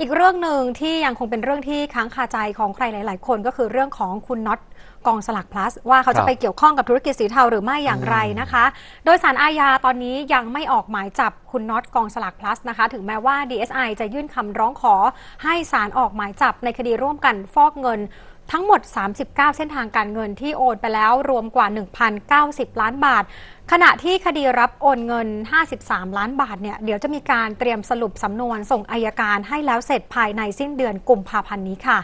อีกเรื่องหนึ่งที่ยังคงเป็นเรื่องที่ค้างคาใจของใครหลาย ๆ คนก็คือเรื่องของคุณน็อตกองสลักพลัสว่าเขาครัจะบไปเกี่ยวข้องกับธุรกิจสีเทาหรือไม่อย่างไรนะคะ โดยสารอาญาตอนนี้ยังไม่ออกหมายจับคุณน็อตกองสลักพลัสนะคะ ถึงแม้ว่า DSI จะยื่นคำร้องขอให้ศาลออกหมายจับในคดีร่วมกันฟอกเงิน ทั้งหมด 39 เส้นทางการเงินที่โอนไปแล้วรวมกว่า 1,090 ล้านบาท ขณะที่คดีรับโอนเงิน 53 ล้านบาทเนี่ยเดี๋ยวจะมีการเตรียมสรุปสำนวนส่งอายการให้แล้วเสร็จภายในสิ้นเดือนกุมภาพันธ์นี้ค่ะ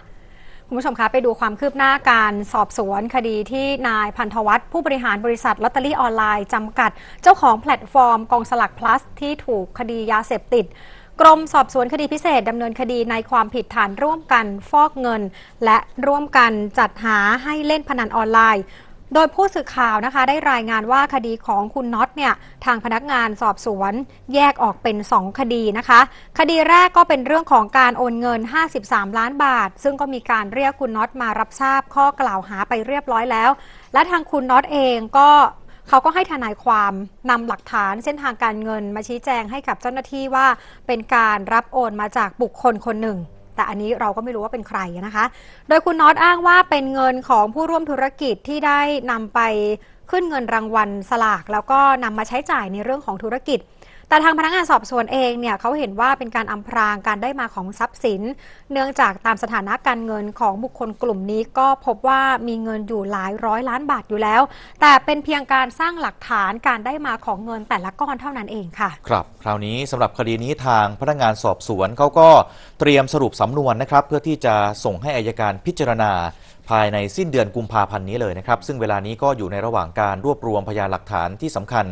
คุณผู้ชมคะไปดูความคืบหน้าการสอบสวนคดีที่นายพันธวัฒน์ผู้บริหารบริษัทลอตเตอรี่ออนไลน์จำกัด เจ้าของแพลตฟอร์มกองสลัก plus ที่ถูกคดียาเสพติด กรมสอบสวนคดีพิเศษดำเนินคดีในความผิดฐานร่วมกันฟอกเงิน และร่วมกันจัดหาให้เล่นพนันออนไลน์ โดยผู้สื่อข่าวนะคะได้รายงานว่าคดีของคุณน็อตเนี่ยทางพนักงานสอบสวนแยกออกเป็น 2 คดีนะคะ คดีแรกก็เป็นเรื่องของการโอนเงิน 53 ล้านบาท ซึ่งก็มีการเรียกคุณน็อตมารับทราบข้อกล่าวหาไปเรียบร้อยแล้ว และทางคุณน็อตเองก็ เขาก็ให้ทนายความนำหลักฐานเส้นทางการเงินมาชี้แจงให้กับเจ้าหน้าที่ว่าเป็นการรับโอนมาจากบุคคลคนหนึ่ง แต่อันนี้เราก็ไม่รู้ว่าเป็นใครนะคะ โดยคุณน็อตอ้างว่าเป็นเงินของผู้ร่วมธุรกิจที่ได้นำไปขึ้นเงินรางวัลสลาก แล้วก็นำมาใช้จ่ายในเรื่องของธุรกิจ แต่ทางพนักงานสอบสวนเองเนี่ยเขาเห็นว่าเป็นการอำพรางการได้มาของทรัพย์สิน เนื่องจากตามสถานะการเงินของบุคคลกลุ่มนี้ก็พบว่ามีเงินอยู่หลายร้อยล้านบาทอยู่แล้ว แต่เป็นเพียงการสร้างหลักฐานการได้มาของเงินแต่ละก้อนเท่านั้นเองค่ะ ครับ คราวนี้สำหรับคดีนี้ทางพนักงานสอบสวนเขาก็เตรียมสรุปสำนวนนะครับ เพื่อที่จะส่งให้อายการพิจารณาภายในสิ้นเดือนกุมภาพันธ์นี้เลยนะครับ ซึ่งเวลานี้ก็อยู่ในระหว่างการรวบรวมพยานหลักฐานที่สำคัญ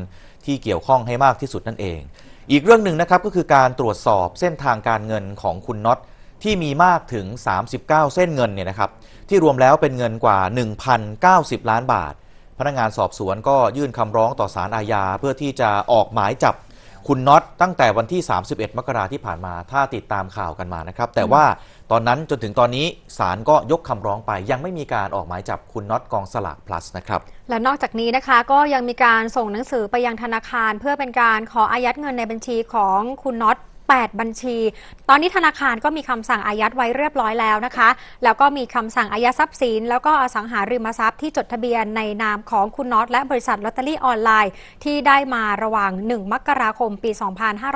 ที่เกี่ยวข้องให้มากที่สุดนั่นเอง อีกเรื่องหนึ่งนะครับก็คือการตรวจสอบเส้นทางการเงินของคุณน็อตที่มีมากถึง 39 เส้นเงินเนี่ยนะครับที่รวมแล้วเป็นเงินกว่า 1,090 ล้านบาท พนักงานสอบสวนก็ยื่นคำร้องต่อศาลอาญาเพื่อที่จะออกหมายจับ คุณน็อตตั้งแต่วันที่ 31 มกราที่ผ่านมา ถ้าติดตามข่าวกันมานะครับ แต่ว่าตอนนั้นจนถึงตอนนี้ศาลก็ยกคำร้องไป ยังไม่มีการออกหมายจับคุณน็อตกองสลากพลัสนะครับ และนอกจากนี้นะคะก็ยังมีการส่งหนังสือไปยังธนาคาร เพื่อเป็นการขออายัดเงินในบัญชีของคุณน็อต 8 บัญชี ตอนนี้ธนาคารก็มีคำสั่งอายัดไว้เรียบร้อยแล้วนะคะ แล้วก็มีคำสั่งอายัดทรัพย์สิน แล้วก็อสังหาริมทรัพย์ที่จดทะเบียนในนามของคุณน็อตและบริษัทลอตเตอรี่ออนไลน์ ที่ได้มาระหว่าง 1 มกราคมปี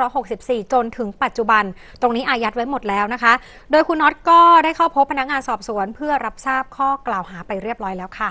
2564 จนถึงปัจจุบัน ตรงนี้อายัดไว้หมดแล้วนะคะ โดยคุณน็อตก็ได้เข้าพบพนักงานสอบสวน เพื่อรับทราบข้อกล่าวหาไปเรียบร้อยแล้วค่ะ